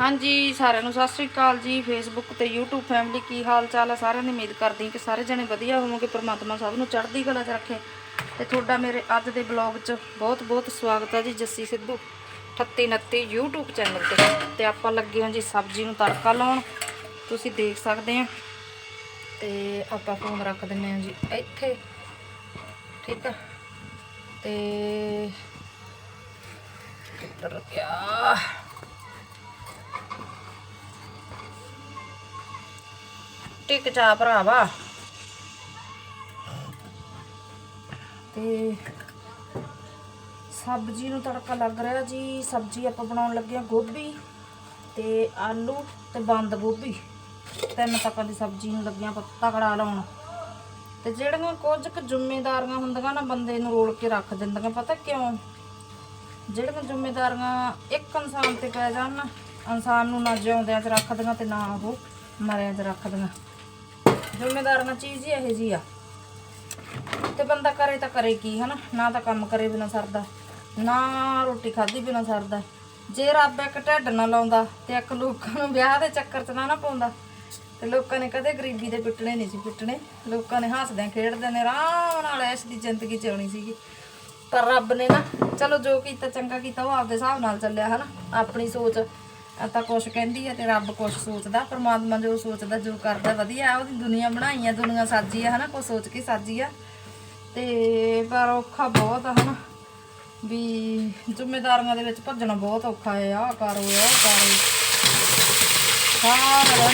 ਹਾਂਜੀ, ਸਾਰਿਆਂ ਨੂੰ ਸਤਿ ਸ੍ਰੀ ਅਕਾਲ ਜੀ। ਫੇਸਬੁੱਕ ਤੇ YouTube ਫੈਮਿਲੀ ਕੀ ਹਾਲ ਚਾਲ ਹੈ ਸਾਰਿਆਂ ਦੀ ਉਮੀਦ ਕਰਦੀ ਹਾਂ ਕਿ ਸਾਰੇ ਜਣੇ ਵਧੀਆ ਹੋਵੋਗੇ। ਪਰਮਾਤਮਾ ਸਭ ਨੂੰ ਚੜ੍ਹਦੀ ਕਲਾ 'ਚ ਰੱਖੇ। ਤੇ ਤੁਹਾਡਾ ਮੇਰੇ ਅੱਜ ਦੇ ਬਲੌਗ 'ਚ ਬਹੁਤ ਬਹੁਤ ਸਵਾਗਤ ਹੈ ਜੀ, ਜੱਸੀ ਸਿੱਧੂ। 38 29 YouTube ਚੈਨਲ ਤੇ। ਤੇ ਆਪਾਂ ਲੱਗੇ ਹਾਂ ਜੀ ਸਬਜ਼ੀ ਨੂੰ ਤੜਕਾ ਲਾਉਣ। ਤੁਸੀਂ ਦੇਖ ਸਕਦੇ ਆ ਤੇ ਆਪਾਂ ਫੋਨ ਰੱਖ ਦਿੰਨੇ ਆ ਜੀ ਇੱਥੇ। ਠੀਕ ਆ? ਤੇ ਕਿੱਧਰ ਗਿਆ? ਟਿਕ ਜਾ ਭਰਾਵਾ। ਤੇ ਸਬਜ਼ੀ ਨੂੰ ਤੜਕਾ ਲੱਗ ਰਿਹਾ ਜੀ। ਸਬਜ਼ੀ ਆਪਾਂ ਬਣਾਉਣ ਲੱਗੇ ਆ ਗੋਭੀ ਤੇ ਆਲੂ ਤੇ ਬੰਦ ਗੋਭੀ। ਤਿੰਨ ਤੱਕਾਂ ਦੀ ਸਬਜ਼ੀ ਨੂੰ ਲੱਗਿਆ ਪੱਤਾ ਕੜਾ ਲਾਉਣ। ਤੇ ਜਿਹੜੀਆਂ ਕੁਝ ਕੁ ਜ਼ਿੰਮੇਦਾਰੀਆਂ ਹੁੰਦੀਆਂ ਨਾ ਬੰਦੇ ਨੂੰ ਰੋਲ ਕੇ ਰੱਖ ਦਿੰਦੀਆਂ, ਪਤਾ ਕਿਉਂ? ਜਿਹੜੀਆਂ ਜ਼ਿੰਮੇਦਾਰੀਆਂ ਇੱਕ ਇਨਸਾਨ ਤੇ ਪੈ ਜਾਣ ਨਾ, ਇਨਸਾਨ ਨੂੰ ਨਾ ਜਿਉਂਦਿਆਂ 'ਚ ਰੱਖਦੀਆਂ ਤੇ ਨਾ ਉਹ ਮਰਿਆਂ 'ਚ ਰੱਖਦੀਆਂ। ਜ਼ਿੰਮੇਦਾਰੀਆਂ ਚੀਜ਼ ਹੀ ਇਹੋ ਜੀ ਆ। ਤੇ ਬੰਦਾ ਕਰੇ ਤਾਂ ਕਰੇ ਕੀ, ਹਨਾ? ਨਾ ਤਾਂ ਕੰਮ ਕਰੇ ਬਿਨਾ ਸਰਦਾ। ਨਾ ਰੋਟੀ ਖਾਧੀ ਬਿਨਾ ਸਰਦਾ। ਜੇ ਰੱਬ ਇੱਕ ਢਿੱਡ ਨਾ ਲਾਉਂਦਾ ਤੇ ਇੱਕ ਲੋਕਾਂ ਨੂੰ ਵਿਆਹ ਦੇ ਚੱਕਰ 'ਚ ਨਾ ਨਾ ਪਾਉਂਦਾ, ਤੇ ਲੋਕਾਂ ਨੇ ਕਦੇ ਗਰੀਬੀ ਦੇ ਪਿੱਟਣੇ ਨਹੀਂ ਸੀ ਪਿੱਟਣੇ। ਲੋਕਾਂ ਨੇ ਹੱਸਦਿਆਂ ਖੇਡਦੇ ਨੇ ਆਰਾਮ ਨਾਲ ਐਸ਼ ਦੀ ਜ਼ਿੰਦਗੀ ਜਿਉਣੀ ਸੀਗੀ। ਪਰ ਰੱਬ ਨੇ ਨਾ, ਚਲੋ ਜੋ ਕੀਤਾ, ਚੰਗਾ ਕੀਤਾ, ਉਹ ਆਪਦੇ ਹਿਸਾਬ ਨਾਲ ਚੱਲਿਆ, ਹਨਾ? ਆਪਣੀ ਸੋਚ ਆ ਤਾਂ ਕੁਛ ਕਹਿੰਦੀ ਹੈ ਤੇ ਰੱਬ ਕੁਛ ਸੋਚਦਾ ਪਰਮਾਤਮਾ ਜੋ ਸੋਚਦਾ ਜੋ ਕਰਦਾ ਵਧੀਆ ਆ, ਉਹਦੀ ਦੁਨੀਆ ਬਣਾਈ ਹੈ ਦੁਨੀਆ ਸਾਜੀ ਆ ਹਨਾ ਕੁਛ ਸੋਚ ਕੇ ਸਾਜੀ ਆ। ਤੇ ਪਰ ਔਖਾ ਬਹੁਤ ਆ ਹਨਾ ਵੀ ਜ਼ਿੰਮੇਦਾਰੀਆਂ ਦੇ ਵਿੱਚ ਭੱਜਣਾ ਬਹੁਤ ਔਖਾ ਹੈ ਆਹ ਕਰੋ ਉਹ ਆਹ ਕਰ। ਸਾਰਾ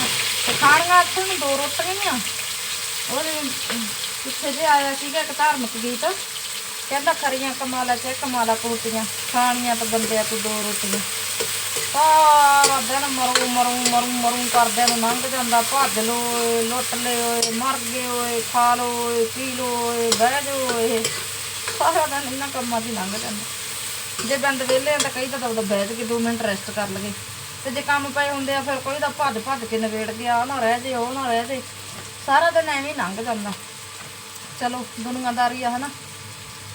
ਤੇ ਖਾਣੀਆਂ ਇੱਥੇ ਨੂੰ ਦੋ ਰੋਟੀਆਂ ਉਹਦੇ ਪਿੱਛੇ ਜੇ ਆਇਆ ਸੀਗਾ ਇੱਕ ਧਾਰਮਿਕ ਗੀਤ ਕਹਿੰਦਾ ਖਰੀਆਂ ਕਮਾਲਾ ਚ ਕਮਾਲਾ ਕੋਟੀਆਂ ਖਾਣੀਆਂ ਤਾਂ ਬੰਦਿਆਂ ਤੂੰ ਦੋ ਰੋਟੀਆਂ। ਸਾਰਾ ਦਿਨ ਮਰੂ ਮਰੂ ਮਰੂ ਮਰੂ ਕਰਦਿਆਂ ਨੂੰ ਲੰਘ ਜਾਂਦਾ। ਭੱਜ ਲੋ ਲੁੱਟ ਲਿਓ ਮਰ ਗਏ ਓਏ, ਖਾ ਲੋ ਓਏ, ਪੀ ਲੋ ਓਏ, ਬਹਿ ਜਾਓ ਓਏ। ਸਾਰਾ ਦਿਨ ਇਹਨਾਂ ਕੰਮਾਂ 'ਚ ਲੰਘ ਜਾਂਦਾ। ਜੇ ਬੰਦ ਵਿਹਲੇ ਆ ਤਾਂ ਕਈ ਤਾਂ ਉਹਦਾ ਬੈਠ ਕੇ 2 ਮਿੰਟ ਰੈਸਟ ਕਰ ਲਗੇ ਤੇ ਜੇ ਕੰਮ ਪਏ ਹੁੰਦੇ ਆ ਫਿਰ ਕੋਈ ਤਾਂ ਭੱਜ ਭੱਜ ਕੇ ਨਵੇੜ ਗਿਆ ਉਹ ਨਾ ਰਹਿ ਜੇ, ਉਹ ਨਾ ਰਹਿ ਜੇ। ਸਾਰਾ ਦਿਨ ਐਵੇਂ ਹੀ ਲੰਘ ਜਾਂਦਾ। ਚਲੋ, ਦੁਨੀਆਦਾਰੀ ਆ, ਹਨਾ?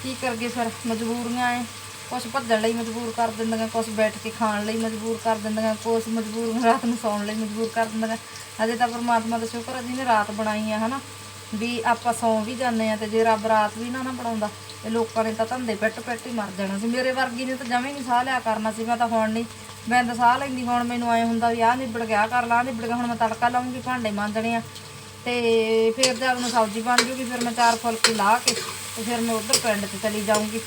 ਕੀ ਕਰਗੇ ਫਿਰ? ਮਜਬੂਰੀਆਂ ਐ। ਕੁਛ ਭੱਜਣ ਲਈ ਮਜਬੂਰ ਕਰ ਦਿੰਦੀਆਂ, ਕੁਛ ਬੈਠ ਕੇ ਖਾਣ ਲਈ ਮਜਬੂਰ ਕਰ ਦਿੰਦੀਆਂ, ਕੁਛ ਮਜਬੂਰ ਰਾਤ ਨੂੰ ਸੌਣ ਲਈ ਮਜਬੂਰ ਕਰ ਦਿੰਦੀਆਂ। ਅਜੇ ਤਾਂ ਪਰਮਾਤਮਾ ਦਾ ਸ਼ੁਕਰ ਹੈ ਜਿਹਨੇ ਰਾਤ ਬਣਾਈ ਆ, ਹਨਾ? ਵੀ ਆਪਾਂ ਸੌਂ ਵੀ ਜਾਂਦੇ ਆ ਤੇ ਜੇ ਰੱਬ ਰਾਤ ਵੀ ਨਾ ਨਾ ਬਣਾਉਂਦਾ, ਤੇ ਲੋਕਾਂ ਨੇ ਤਾਂ ਧੰਦੇ ਪਿੱਟ ਪਿੱਟ ਹੀ ਮਰ ਜਾਣਾ ਸੀ। ਮੇਰੇ ਵਰਗੀ ਨੇ ਤਾਂ ਜਮੇ ਨਹੀਂ ਸਾਹ ਲਿਆ ਕਰਨਾ ਸੀ, ਮੈਂ ਤਾਂ ਹੁਣ ਨਹੀਂ ਮੈਂ ਤਾਂ ਸਾਹ ਲੈਂਦੀ, ਹੁਣ ਮੈਨੂੰ ਐ ਹੁੰਦਾ ਵੀ ਆਹ ਨਿਬੜ ਗਿਆ, ਆਹ ਕਰ ਲਾ, ਆਹ ਨਿਬੜ ਗਿਆ, ਹੁਣ ਮੈਂ ਤੜਕਾ ਲਾਉਂਗੀ, ਭਾਂਡੇ ਮਾਂਜਣੇ ਆ। ਤੇ ਫਿਰ ਜਦ ਨੂੰ ਸਬਜ਼ੀ ਬਣ ਜੂਗੀ, ਫਿਰ ਮੈਂ ਚਾਰ ਫੁਲਕੇ ਲਾ ਕੇ ਤੇ ਫਿਰ ਮੈਂ ਉਧਰ ਪਿੰਡ 'ਚ ਚਲੀ ਜਾਊਂਗੀ।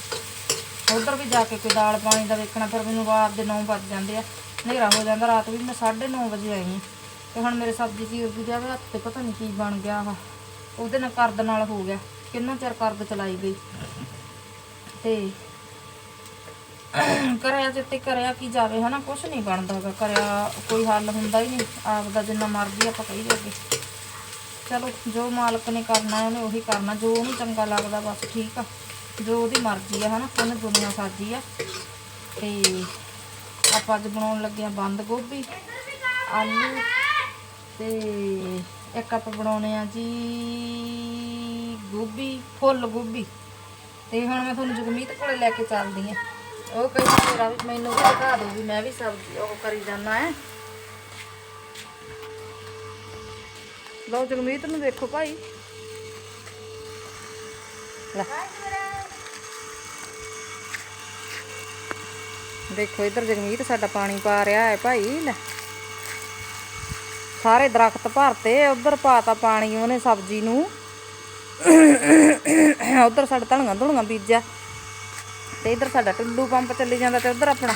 ਉਧਰ ਵੀ ਜਾ ਕੇ ਕੋਈ ਦਾਲ ਪਾਣੀ ਦਾ ਵੇਖਣਾ, ਫਿਰ ਮੈਨੂੰ ਰਾਤ ਦੇ 9 ਵੱਜ ਜਾਂਦੇ ਆ। ਹਨੇਰਾ ਹੋ ਜਾਂਦਾ, ਰਾਤ ਵੀ ਮੈਂ 9:30 ਵਜੇ ਆਈ ਹਾਂ। ਤੇ ਹੁਣ ਮੇਰੇ ਸਬਜ਼ੀ ਕੀ ਚੀਰਦੀ ਜਾਵੇ, ਹੱਥ ਤੇ ਪਤਾ ਨਹੀਂ ਕੀ ਬਣ ਗਿਆ ਆ ਉਹਦੇ ਨਾਲ ਕਰਦ ਨਾਲ ਹੋ ਗਿਆ, ਕਿੰਨਾ ਚਿਰ ਕਰਦ ਚਲਾਈ ਗਈ। ਤੇ ਕਰਿਆ ਜਿੱਤੇ ਕਰਿਆ ਕੀ ਜਾਵੇ, ਹਨਾ, ਕੁਛ ਨਹੀਂ ਬਣਦਾ ਹੈਗਾ। ਕਰਿਆ ਕੋਈ ਹੱਲ ਹੁੰਦਾ ਹੀ ਨਹੀਂ ਆਪ ਦਾ ਜਿੰਨਾ ਮਰਜ਼ੀ ਆਪਾਂ ਕਹੀ ਜਾਗੇ ਚਲੋ, ਜੋ ਮਾਲਕ ਨੇ ਕਰਨਾ, ਉਹਨੇ ਉਹੀ ਕਰਨਾ, ਜੋ ਉਹਨੂੰ ਚੰਗਾ ਲੱਗਦਾ, ਬਸ ਠੀਕ ਆ। ਜੋ ਉਹਦੀ ਮਰਜ਼ੀ ਆ, ਹਨਾ ਉਹਨੇ ਦੁਨੀਆ ਸਾਜੀ ਆ। ਤੇ ਆਪਾਂ ਅੱਜ ਬਣਾਉਣ ਲੱਗੇ ਆ ਬੰਦ ਗੋਭੀ, ਆਲੂ ਤੇ ਇੱਕ ਆਪਾਂ ਬਣਾਉਣੇ ਆ ਜੀ ਗੋਭੀ, ਫੁੱਲ ਗੋਭੀ। ਤੇ ਹੁਣ ਮੈਂ ਤੁਹਾਨੂੰ ਜਗਮੀਤ ਕੋਲੇ ਲੈ ਕੇ ਚੱਲਦੀ ਆ। ਉਹ ਕਹਿੰਦਾ ਮੇਰਾ ਵੀ ਮੈਨੂੰ ਵੀ ਦਿਖਾ ਦਿਓ ਵੀ ਮੈਂ ਵੀ ਸਬਜ਼ੀ ਉਹ ਕਰੀ ਜਾਣਾ ਹੈ ਲਓ ਜਗਮੀਤ ਨੂੰ ਦੇਖੋ ਭਾਈ। ਲੈ। ਦੇਖੋ ਇੱਧਰ ਜਗਮੀਤ ਸਾਡਾ ਪਾਣੀ ਪਾ ਰਿਹਾ ਹੈ ਭਾਈ, ਲੈ। ਸਾਰੇ ਦਰਖਤ ਭਰਤੇ, ਉਧਰ ਪਾਤਾ ਪਾਣੀ ਉਹਨੇ ਸਬਜ਼ੀ ਨੂੰ। ਉਧਰ ਸਾਡਾ ਧਣੀਆਂ ਧੁਣੀਆਂ ਬੀਜਿਆ। ਤੇ ਇੱਧਰ ਸਾਡਾ ਟੁੱਲੂ ਪੰਪ ਚੱਲੀ ਜਾਂਦਾ ਤੇ ਉਧਰ ਆਪਣਾ,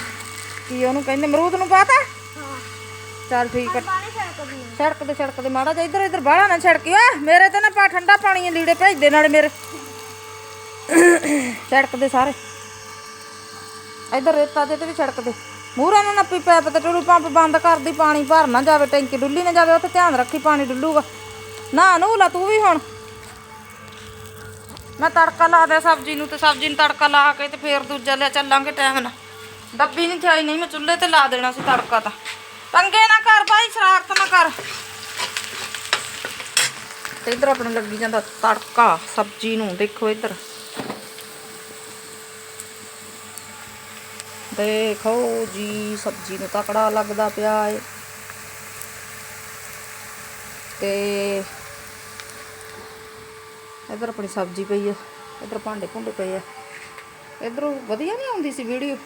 ਕੀ ਉਹਨੂੰ ਕਹਿੰਦੇ ਮਰੂਦ ਨੂੰ ਪਾਤਾ? ਚੱਲ ਠੀਕ ਹੈ ਸੜਕ ਤੇ ਸੜਕ ਤੇ ਮਾੜਾ ਜਿਹਾ ਇੱਧਰ ਇੱਧਰ ਬਾਹਲਾ ਨਾ ਛੜਕੀ ਓਏ, ਮੇਰੇ ਤੇ ਨਾ ਪਾ ਠੰਡਾ ਪਾਣੀ ਲੀੜੇ ਭੇਜ ਨਾਲੇ ਮੇਰੇ। ਸੜਕ ਦੇ ਸਾਰੇ। ਇੱਧਰ ਰੇਤਾ ਦੇ ਤੇ ਵੀ ਸੜਕ ਦੇ। ਮੂਹਰਾ ਨਾ ਨੱਪੀ ਪੈਪ ਤੇ ਟੁੱਲੂ ਪੰਪ ਬੰਦ ਕਰਦੀ ਪਾਣੀ ਭਰ ਨਾ ਜਾਵੇ, ਟੈਂਕੀ ਡੁੱਲੀ ਨਾ ਜਾਵੇ, ਉੱਥੇ ਧਿਆਨ ਰੱਖੀ ਪਾਣੀ ਡੁੱਲੂਗਾ। ਨਾ ਨੂੰ ਲਾ ਤੂੰ ਵੀ ਹੁਣ। ਮੈਂ ਤੜਕਾ ਲਾ ਦਿਆ ਸਬਜ਼ੀ ਨੂੰ ਤੇ ਸਬਜ਼ੀ ਨੂੰ ਤੜਕਾ ਲਾ ਕੇ ਤੇ ਫੇਰ ਦੂਜਾ ਲਿਆ ਚੱਲਾਂਗੇ ਟਾਈਮ ਨਾਲ। ਡੱਬੀ ਨਹੀਂ ਥਾਈ ਨਹੀਂ ਮੈਂ ਚੁੱਲ੍ਹੇ ਤੇ ਲਾ ਦੇਣਾ ਸੀ ਤੜਕਾ ਤਾਂ। ਪੰਗੇ ਨਾ ਕਰ ਭਾਈ, ਸ਼ਰਾਰਤ ਨਾ ਕਰ। ਤੇ ਇਧਰ ਆਪਣੇ ਲੱਗੀ ਜਾਂਦਾ ਤੜਕਾ ਸਬਜ਼ੀ ਨੂੰ, ਦੇਖੋ ਇੱਧਰ। ਦੇਖੋ ਜੀ, ਸਬਜ਼ੀ ਨੂੰ ਤਕੜਾ ਲੱਗਦਾ ਪਿਆ ਏ। ਤੇ ਇਧਰ ਆਪਣੀ ਸਬਜ਼ੀ ਪਈ ਆ, ਇਧਰ ਭਾਂਡੇ ਭੁੰਡੇ ਪਏ ਆ। ਇਧਰੋਂ ਵਧੀਆ ਨਹੀਂ ਆਉਂਦੀ ਸੀ ਵੀਡੀਓ?